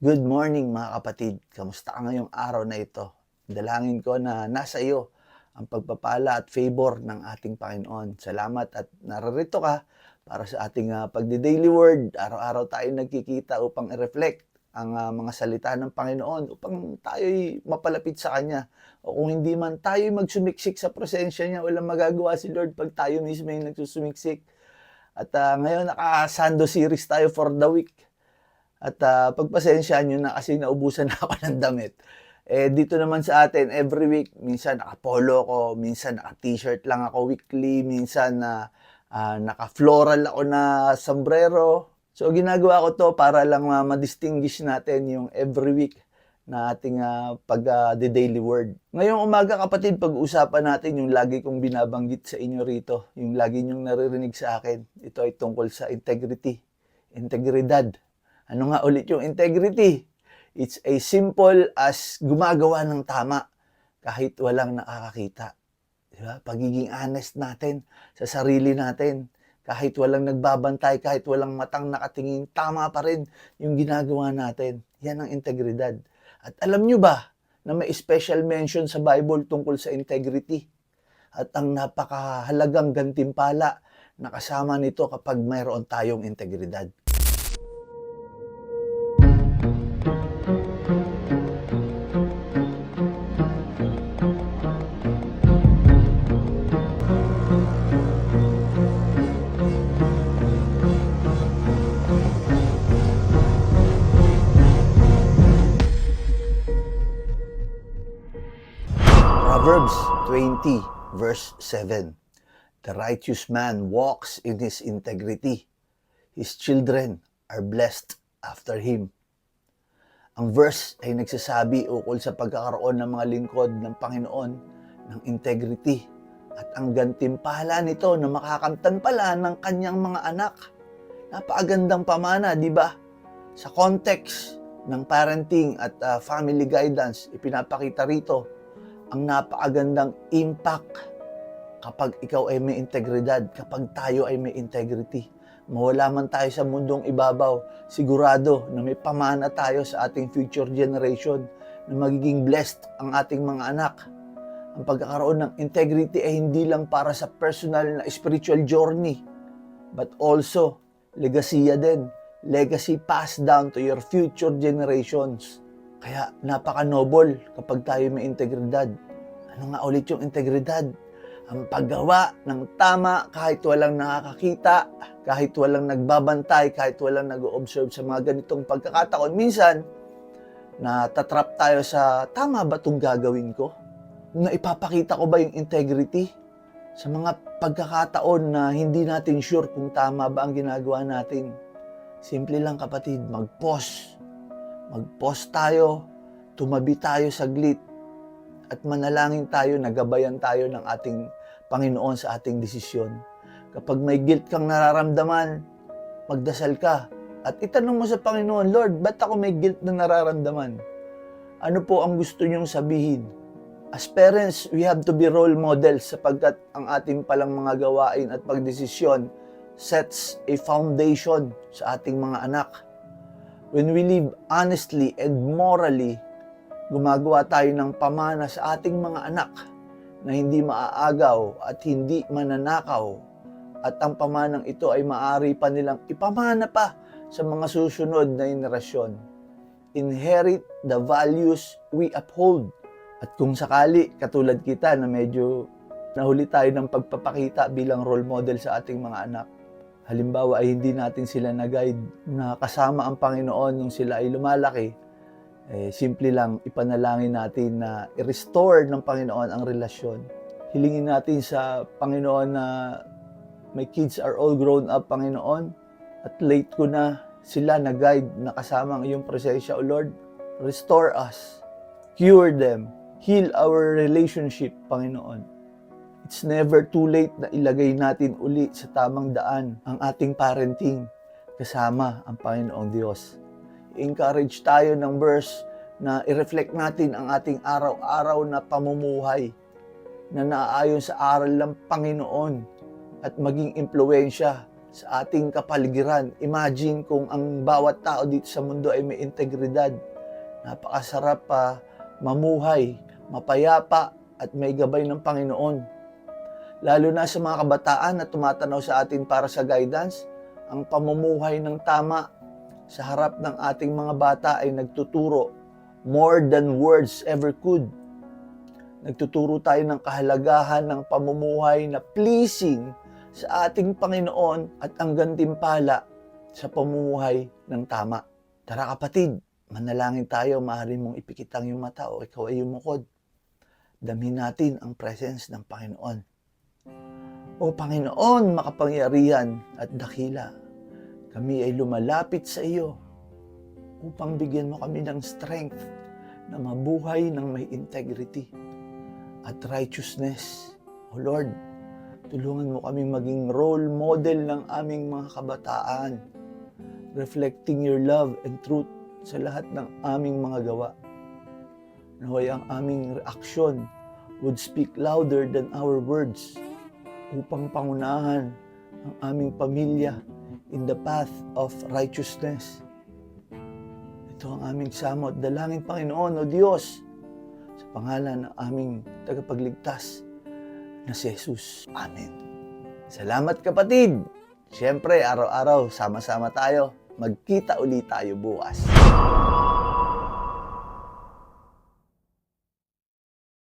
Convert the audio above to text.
Good morning mga kapatid. Kamusta ka ngayong araw na ito? Dalangin ko na nasa iyo ang pagpapala at favor ng ating Panginoon. Salamat at nararito ka para sa ating uh, pagdi-daily word. Araw-araw tayo nagkikita upang i-reflect ang ah, mga salita ng Panginoon upang tayo'y mapalapit sa Kanya. O kung hindi man tayo'y magsumiksik sa presensya niya, walang magagawa si Lord pag tayo mismo yung nagsusumiksik. At ah, ngayon naka-Sando series tayo for the week. At uh, pagpasensyaan nyo na kasi naubusan na ako ng damit. Eh, dito naman sa atin, every week, minsan naka-polo ko, minsan naka-t-shirt lang ako weekly, minsan na ah, naka-floral ako na sombrero. So, ginagawa ko to para lang uh, ma-distinguish natin yung every week na ating uh, pag uh, the daily word. Ngayong umaga kapatid, pag-usapan natin yung lagi kong binabanggit sa inyo rito, yung lagi nyong naririnig sa akin. Ito ay tungkol sa integrity, integridad. Ano nga ulit yung integrity? It's a simple as gumagawa ng tama kahit walang nakakakita. Di ba? Pagiging honest natin sa sarili natin. Kahit walang nagbabantay, kahit walang matang nakatingin, tama pa rin yung ginagawa natin. Yan ang integridad. At alam nyo ba na may special mention sa Bible tungkol sa integrity? At ang napakahalagang gantimpala na kasama nito kapag mayroon tayong integridad. 20, verse 7. The righteous man walks in his integrity. His children are blessed after him. Ang verse ay nagsasabi ukol sa pagkakaroon ng mga lingkod ng Panginoon ng integrity at ang gantimpala nito na makakamtan pala ng kanyang mga anak. Napakagandang pamana, di ba? Sa context ng parenting at uh, family guidance, ipinapakita rito ang napakagandang impact kapag ikaw ay may integridad, kapag tayo ay may integrity. Mawala man tayo sa mundong ibabaw, sigurado na may pamana tayo sa ating future generation na magiging blessed ang ating mga anak. Ang pagkakaroon ng integrity ay hindi lang para sa personal na spiritual journey, but also legasiya din. Legacy passed down to your future generations. Kaya napaka-noble kapag tayo may integridad. Ano nga ulit yung integridad? Ang paggawa ng tama kahit walang nakakakita, kahit walang nagbabantay, kahit walang nag-observe sa mga ganitong pagkakataon. Minsan, natatrap tayo sa tama ba itong gagawin ko? Na ipapakita ko ba yung integrity? Sa mga pagkakataon na hindi natin sure kung tama ba ang ginagawa natin. Simple lang kapatid, mag-pause. Mag-pause tayo, tumabi tayo saglit, at manalangin tayo, nagabayan tayo ng ating Panginoon sa ating desisyon. Kapag may guilt kang nararamdaman, magdasal ka at itanong mo sa Panginoon, Lord, ba't ako may guilt na nararamdaman? Ano po ang gusto niyong sabihin? As parents, we have to be role models sapagkat ang ating palang mga gawain at pagdesisyon sets a foundation sa ating mga anak. When we live honestly and morally, gumagawa tayo ng pamana sa ating mga anak na hindi maaagaw at hindi mananakaw at ang pamanang ito ay maari pa nilang ipamana pa sa mga susunod na henerasyon. Inherit the values we uphold. At kung sakali, katulad kita na medyo nahuli tayo ng pagpapakita bilang role model sa ating mga anak, halimbawa ay hindi natin sila na-guide na kasama ang Panginoon nung sila ay lumalaki, eh, simple lang ipanalangin natin na i-restore ng Panginoon ang relasyon. Hilingin natin sa Panginoon na my kids are all grown up, Panginoon, at late ko na sila na guide na kasama ang iyong presensya, O Lord. Restore us, cure them, heal our relationship, Panginoon. It's never too late na ilagay natin uli sa tamang daan ang ating parenting kasama ang Panginoong Diyos encourage tayo ng verse na i-reflect natin ang ating araw-araw na pamumuhay na naaayon sa aral ng Panginoon at maging impluensya sa ating kapaligiran. Imagine kung ang bawat tao dito sa mundo ay may integridad. Napakasarap pa mamuhay, mapayapa at may gabay ng Panginoon. Lalo na sa mga kabataan na tumatanaw sa atin para sa guidance, ang pamumuhay ng tama sa harap ng ating mga bata ay nagtuturo more than words ever could. Nagtuturo tayo ng kahalagahan ng pamumuhay na pleasing sa ating Panginoon at ang gantimpala sa pamumuhay ng tama. Tara kapatid, manalangin tayo, maaari mong ipikit ang iyong mata o ikaw ay yumukod. Damhin natin ang presence ng Panginoon. O Panginoon, makapangyarihan at dakila, kami ay lumalapit sa iyo upang bigyan mo kami ng strength na mabuhay ng may integrity at righteousness. O Lord, tulungan mo kami maging role model ng aming mga kabataan, reflecting your love and truth sa lahat ng aming mga gawa. Naway ang aming reaksyon would speak louder than our words upang pangunahan ang aming pamilya in the path of righteousness. Ito ang aming samot. Dalangin Panginoon o Diyos sa pangalan ng aming tagapagligtas na si Jesus. Amen. Salamat kapatid. Siyempre, araw-araw, sama-sama tayo. Magkita ulit tayo bukas.